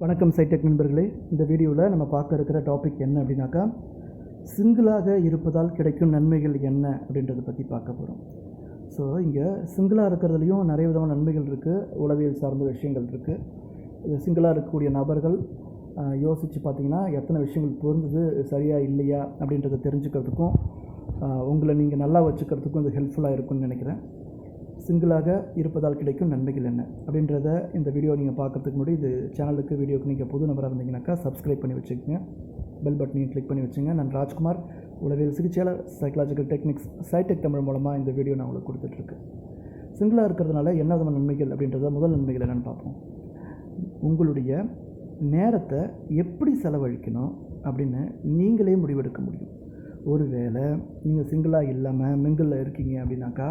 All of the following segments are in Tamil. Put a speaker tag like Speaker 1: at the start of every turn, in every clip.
Speaker 1: வணக்கம் சைடெக் நண்பர்களே. இந்த வீடியோவில் நம்ம பார்க்க இருக்கிற டாபிக் என்ன அப்படின்னாக்கா சிங்கிளாக இருப்பதால் கிடைக்கும் நன்மைகள் என்ன அப்படின்றத பற்றி பார்க்க போகிறோம் ஸோ இங்கே சிங்கிளாக இருக்கிறதுலையும் நிறைய விதமான நன்மைகள் இருக்குது உளவியல் சார்ந்த விஷயங்கள் இருக்குது சிங்கிளாக இருக்கக்கூடிய நபர்கள் யோசித்து பார்த்தீங்கன்னா எத்தனை விஷயங்கள் பொருந்தது சரியா இல்லையா அப்படின்றத தெரிஞ்சுக்கிறதுக்கும் உங்களை நீங்கள் நல்லா வச்சுக்கிறதுக்கும் இது ஹெல்ப்ஃபுல்லாக இருக்கும்னு நினைக்கிறேன். சிங்கிளாக இருப்பதால் கிடைக்கும் நன்மைகள் என்ன? அப்படின்றத இந்த வீடியோ நீங்கள் பார்க்குறதுக்கு முன்னாடி இது சேனலுக்கு வீடியோக்கு நீங்கள் புது நபராக இருந்தீங்கன்னாக்கா சப்ஸ்கிரைப் பண்ணி வச்சுக்கோங்க. பெல் பட்டனையும் கிளிக் பண்ணி வச்சுங்க. நான் ராஜ்குமார் உளவியல் சிகிச்சையாளர் சைக்கலாஜிக்கல் டெக்னிக்ஸ் சைடெக் தமிழ் மூலமாக இந்த வீடியோ நான் உங்களுக்கு கொடுத்துட்ருக்கேன். சிங்கிளாக இருக்கிறதுனால என்ன விதமான நன்மைகள் அப்படின்றத முதல் நன்மைகள் என்னென்னு பார்ப்போம். உங்களுடைய நேரத்தை எப்படி செலவழிக்கணும் அப்படின்னு நீங்களே முடிவெடுக்க முடியும். ஒருவேளை நீங்கள் சிங்கிளாக இல்லாமல் மிங்கிளில் இருக்கீங்க அப்படின்னாக்கா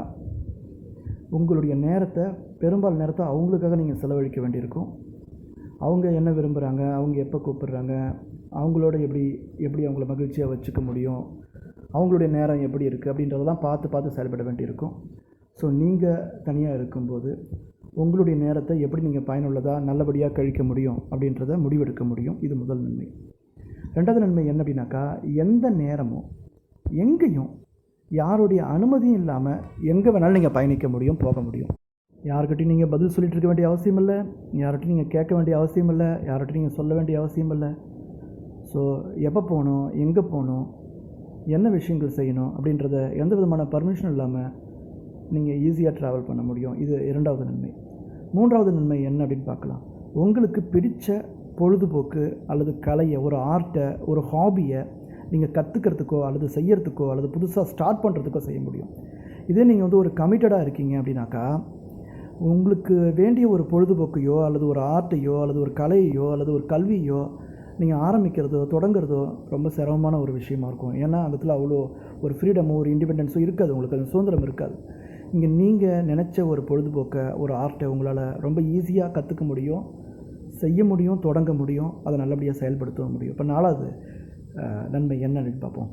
Speaker 1: உங்களுடைய நேரத்தை பெரும்பாலும் நேரத்தை அவங்களுக்காக நீங்கள் செலவழிக்க வேண்டியிருக்கும். அவங்க என்ன விரும்புகிறாங்க அவங்க எப்போ கூப்பிடுறாங்க அவங்களோட எப்படி எப்படி அவங்கள மகிழ்ச்சியாக வச்சுக்க முடியும் அவங்களுடைய நேரம் எப்படி இருக்குது அப்படின்றதெல்லாம் பார்த்து பார்த்து செயல்பட வேண்டியிருக்கும். ஸோ நீங்கள் தனியாக இருக்கும்போது உங்களுடைய நேரத்தை எப்படி நீங்கள் பயனுள்ளதாக நல்லபடியாக கழிக்க முடியும் அப்படின்றத முடிவெடுக்க முடியும். இது முதல் நன்மை. ரெண்டாவது நன்மை என்ன அப்படின்னாக்கா எந்த நேரமும் எங்கேயும் யாருடைய அனுமதியும் இல்லாமல் எங்கே வேணாலும் நீங்கள் பயணிக்க முடியும் போக முடியும். யார்கிட்டையும் நீங்கள் பதில் சொல்லிட்டு இருக்க வேண்டிய அவசியம் இல்லை. யார்கிட்டையும் நீங்கள் கேட்க வேண்டிய அவசியம் இல்லை. யார்கிட்டையும் நீங்கள் சொல்ல வேண்டிய அவசியம் இல்லை. ஸோ எப்போ போகணும் எங்கே போகணும் என்ன விஷயங்கள் செய்யணும் அப்படின்றத எந்த விதமான பர்மிஷன் இல்லாமல் நீங்கள் ஈஸியாக ட்ராவல் பண்ண முடியும். இது இரண்டாவது நன்மை. மூன்றாவது நன்மை என்ன அப்படின்னு பார்க்கலாம். உங்களுக்கு பிடித்த பொழுதுபோக்கு அல்லது கலையை ஒரு ஆர்ட்டை ஒரு ஹாபியை நீங்கள் கற்றுக்கிறதுக்கோ அல்லது செய்யறதுக்கோ அல்லது புதுசாக ஸ்டார்ட் பண்ணுறதுக்கோ செய்ய முடியும். இதே நீங்கள் வந்து ஒரு கமிட்டடாக இருக்கீங்க அப்படின்னாக்கா உங்களுக்கு வேண்டிய ஒரு பொழுதுபோக்கையோ அல்லது ஒரு ஆர்ட்டையோ அல்லது ஒரு கலையையோ அல்லது ஒரு கல்வியோ நீங்கள் ஆரம்பிக்கிறதோ தொடங்குறதோ ரொம்ப சிரமமான ஒரு விஷயமா இருக்கும். ஏன்னா அந்த இடத்துல அவ்வளோ ஒரு ஃப்ரீடமோ ஒரு இண்டிபெண்டன்ஸோ இருக்காது. உங்களுக்கு அந்த சுதந்திரம் இருக்காது. இங்கே நீங்கள் நினச்ச ஒரு பொழுதுபோக்கை ஒரு ஆர்ட்டை உங்களால் ரொம்ப ஈஸியாக கற்றுக்க முடியும் செய்ய முடியும் தொடங்க முடியும் அதை நல்லபடியாக செயல்படுத்த முடியும். இப்போ நாலாவது நன்மை நன்மை என்னன்னு பார்ப்போம்.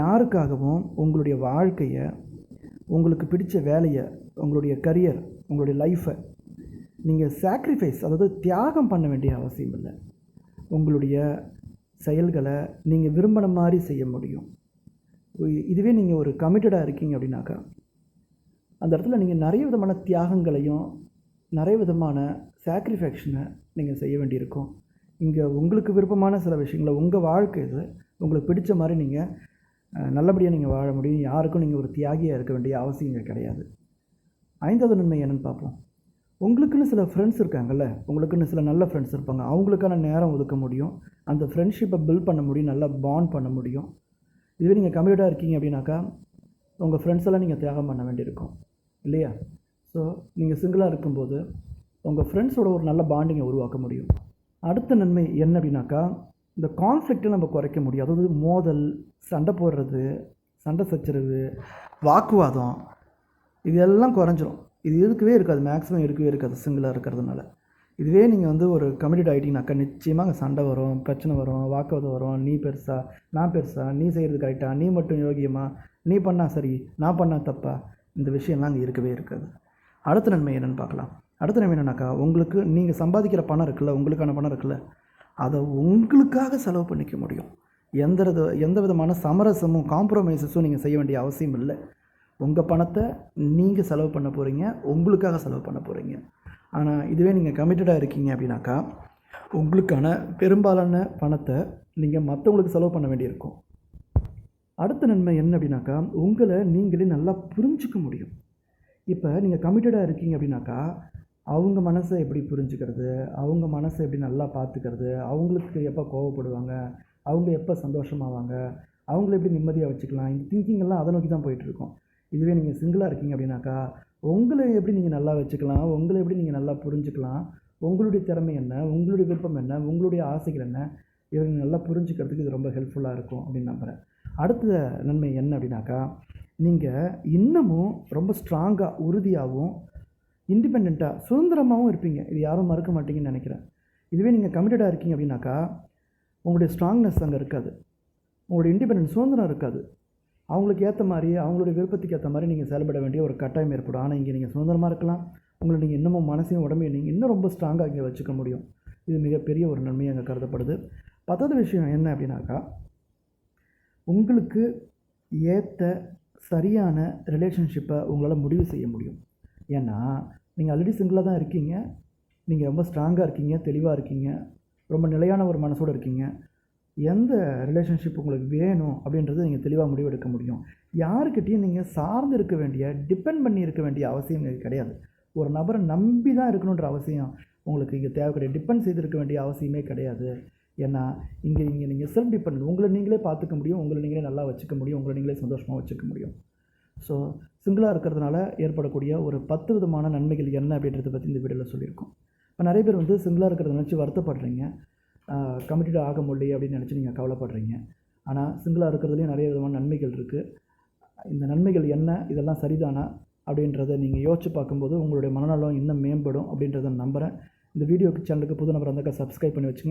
Speaker 1: யாருக்காகவும் உங்களுடைய வாழ்க்கையை உங்களுக்கு பிடிச்ச வேலையை உங்களுடைய கரியர் உங்களுடைய லைஃப்பை நீங்கள் சாக்ரிஃபைஸ் அதாவது தியாகம் பண்ண வேண்டிய அவசியம் இல்லை. உங்களுடைய செயல்களை நீங்கள் விரும்பின மாதிரி செய்ய முடியும். இதுவே நீங்கள் ஒரு கமிட்டடாக இருக்கீங்க அப்படின்னாக்கா அந்த இடத்துல நீங்கள் நிறைய விதமான தியாகங்களையும் நிறைய விதமான சாக்ரிஃபேக்ஷனை நீங்கள் செய்ய வேண்டியிருக்கும். இங்கே உங்களுக்கு விருப்பமான சில விஷயங்களை உங்கள் வாழ்க்கை இது உங்களுக்கு பிடிச்ச மாதிரி நீங்கள் நல்லபடியாக நீங்கள் வாழ முடியும். யாருக்கும் நீங்கள் ஒரு தியாகியாக இருக்க வேண்டிய அவசியம் கிடையாது. ஐந்தாவது நன்மை என்னென்னு பார்ப்போம். உங்களுக்குன்னு சில ஃப்ரெண்ட்ஸ் இருக்காங்கல்ல உங்களுக்குன்னு சில நல்ல ஃப்ரெண்ட்ஸ் இருப்பாங்க. அவங்களுக்கான நேரம் ஒதுக்க முடியும். அந்த ஃப்ரெண்ட்ஷிப்பை பில்ட் பண்ண முடியும். நல்லா பாண்ட் பண்ண முடியும். இதுவே நீங்கள் கம்யூனிட்டாக இருக்கீங்க அப்படின்னாக்கா உங்கள் ஃப்ரெண்ட்ஸ் எல்லாம் நீங்கள் தியாகம் பண்ண வேண்டியிருக்கும். இல்லையா? ஸோ நீங்கள் சிங்கிளாக இருக்கும்போது உங்கள் ஃப்ரெண்ட்ஸோட ஒரு நல்ல பாண்டிங்கை உருவாக்க முடியும். அடுத்த நன்மை என்ன அப்படின்னாக்கா இந்த கான்ஃப்ளிக்ட்டை நம்ம குறைக்க முடியும். அதாவது மோதல் சண்டை போடுறது சண்டை சச்சரவு வாக்குவாதம் இது எல்லாம் குறைஞ்சிரும். இது இருக்கவே இருக்காது. மேக்ஸிமம் இருக்கவே இருக்காது. சிங்கிளாக இருக்கிறதுனால. இதுவே நீங்கள் வந்து ஒரு கமிட்டட் ஆகிட்டீங்கனாக்கா நிச்சயமாக அங்கே சண்டை வரும் பிரச்சனை வரும் வாக்குவாதம் வரும். நீ பெருசா நான் பெருசா நீ செய்கிறது கரெக்டாக நீ மட்டும் யோகியமா நீ பண்ணால் சரி நான் பண்ணால் தப்பா இந்த விஷயம்லாம் அங்கே இருக்கவே இருக்காது. அடுத்த நன்மை என்னென்னு பார்க்கலாம். அடுத்த நன்மை என்னன்னாக்கா உங்களுக்கு நீங்கள் சம்பாதிக்கிற பணம் இருக்குல்ல உங்களுக்கான பணம் இருக்குல்ல அதை உங்களுக்காக செலவு பண்ணிக்க முடியும். எந்த வித- எந்த விதமான சமரசமும் காம்ப்ரமைசஸும் நீங்கள் செய்ய வேண்டிய அவசியம் இல்லை. உங்கள் பணத்தை நீங்கள் செலவு பண்ண போகிறீங்க உங்களுக்காக செலவு பண்ண போகிறீங்க ஆனால் இதுவே நீங்கள் கமிட்டடாக இருக்கீங்க அப்படின்னாக்கா உங்களுக்கான பெரும்பாலான பணத்தை நீங்கள் மற்றவங்களுக்கு செலவு பண்ண வேண்டியிருக்கும். அடுத்த நன்மை என்ன அப்படின்னாக்கா உங்களை நீங்களே நல்லா புரிஞ்சுக்க முடியும். இப்போ நீங்கள் கமிட்டடாக இருக்கீங்க அப்படின்னாக்கா அவங்க மனசை எப்படி புரிஞ்சுக்கிறது? அவங்க மனசை எப்படி நல்லா பார்த்துக்கிறது? அவங்களுக்கு எப்போ கோவப்படுவாங்க? அவங்க எப்போ சந்தோஷமாவாங்க? அவங்கள எப்படி நிம்மதியாக வச்சுக்கலாம்? இந்த திங்கிங் எல்லாம் அதை நோக்கி தான் போயிட்டுருக்கோம். இதுவே நீங்கள் சிங்கிளாக இருக்கீங்க அப்படின்னாக்கா உங்களை எப்படி நீங்கள் நல்லா வச்சுக்கலாம்? உங்களை எப்படி நீங்கள் நல்லா புரிஞ்சுக்கலாம்? உங்களுடைய திறமை என்ன? உங்களுடைய விருப்பம் என்ன? உங்களுடைய ஆசைகள் என்ன? இவங்க நல்லா புரிஞ்சுக்கிறதுக்கு இது ரொம்ப ஹெல்ப்ஃபுல்லாக இருக்கும் அப்படின்னு நம்புகிறேன் அடுத்த நன்மை என்ன அப்படின்னாக்கா நீங்கள் இன்னமும் ரொம்ப ஸ்ட்ராங்காக உறுதியாகவும் இண்டிபெண்ட்டாக சுதந்திரமாகவும் இருப்பீங்க. இது யாரும் மறுக்க மாட்டீங்கன்னு நினைக்கிறேன். இதுவே நீங்கள் கமிட்டடாக இருக்கீங்க அப்படின்னாக்கா உங்களுடைய ஸ்ட்ராங்னஸ் அங்கே இருக்காது. உங்களுடைய இண்டிபெண்டன்ஸ் சுதந்திரம் இருக்காது. அவங்களுக்கு ஏற்ற மாதிரி அவங்களுடைய விருப்பத்துக்கு ஏற்ற மாதிரி நீங்கள் செயல்பட வேண்டிய ஒரு கட்டாயம் ஏற்படும். ஆனால் இங்கே நீங்கள் சுதந்திரமாக இருக்கலாம். உங்களை நீங்கள் இன்னமும் மனசையும் உடம்பையும் நீங்கள் இன்னும் ரொம்ப ஸ்ட்ராங்காக இங்கே வச்சுக்க முடியும். இது மிகப்பெரிய ஒரு நன்மையாக கருதப்படுது. பத்தாவது விஷயம் என்ன அப்படின்னாக்கா உங்களுக்கு ஏற்ற சரியான ரிலேஷன்ஷிப்பை உங்களால் முடிவு செய்ய முடியும். ஏன்னா நீங்கள் ஆல்ரெடி சிங்கிளாக தான் இருக்கீங்க. நீங்கள் ரொம்ப ஸ்ட்ராங்காக இருக்கீங்க தெளிவாக இருக்கீங்க ரொம்ப நிலையான ஒரு மனசோடு இருக்கீங்க. எந்த ரிலேஷன்ஷிப் உங்களுக்கு வேணும் அப்படின்றத நீங்கள் தெளிவாக முடிவெடுக்க முடியும். யாருக்கிட்டேயும் நீங்கள் சார்ந்து இருக்க வேண்டிய டிபெண்ட் பண்ணி இருக்க வேண்டிய அவசியம் கிடையாது. ஒரு நபரை நம்பி தான் இருக்கணுன்ற அவசியம் உங்களுக்கு இங்கே தேவை கிடையாது டிபெண்ட் செய்திருக்க வேண்டிய அவசியமே கிடையாது. ஏன்னா இங்கே இங்கே நீங்கள் செல்ஃப் டிபெண்ட் உங்களை நீங்களே பார்த்துக்க முடியும் உங்களை நீங்களே நல்லா வச்சுக்க முடியும் உங்களை நீங்களே சந்தோஷமாக வச்சுக்க முடியும். ஸோ சிங்கிளாக இருக்கிறதுனால ஏற்படக்கூடிய ஒரு பத்து விதமான நன்மைகள் என்ன அப்படின்றத பற்றி இந்த வீடியோவில் சொல்லியிருக்கோம். இப்போ நிறைய பேர் வந்து சிங்கிளாக இருக்கிறத நினச்சி வருத்தப்படுறீங்க. கமிட்டட் ஆக முடியல அப்படின்னு நினச்சி நீங்கள் கவலைப்படுறீங்க. ஆனால் சிங்கிளாக இருக்கிறதுலையும் நிறைய விதமான நன்மைகள் இருக்குது இந்த நன்மைகள் என்ன? இதெல்லாம் சரிதானா? அப்படின்றத நீங்கள் யோசிச்சு பார்க்கும்போது உங்களுடைய மனநலம் இன்னும் மேம்படும் அப்படின்றத நம்புகிறேன் இந்த வீடியோக்கு சேனலுக்கு புது நம்பர் வந்தாக்கா சப்ஸ்கிரைப் பண்ணி வச்சுங்க.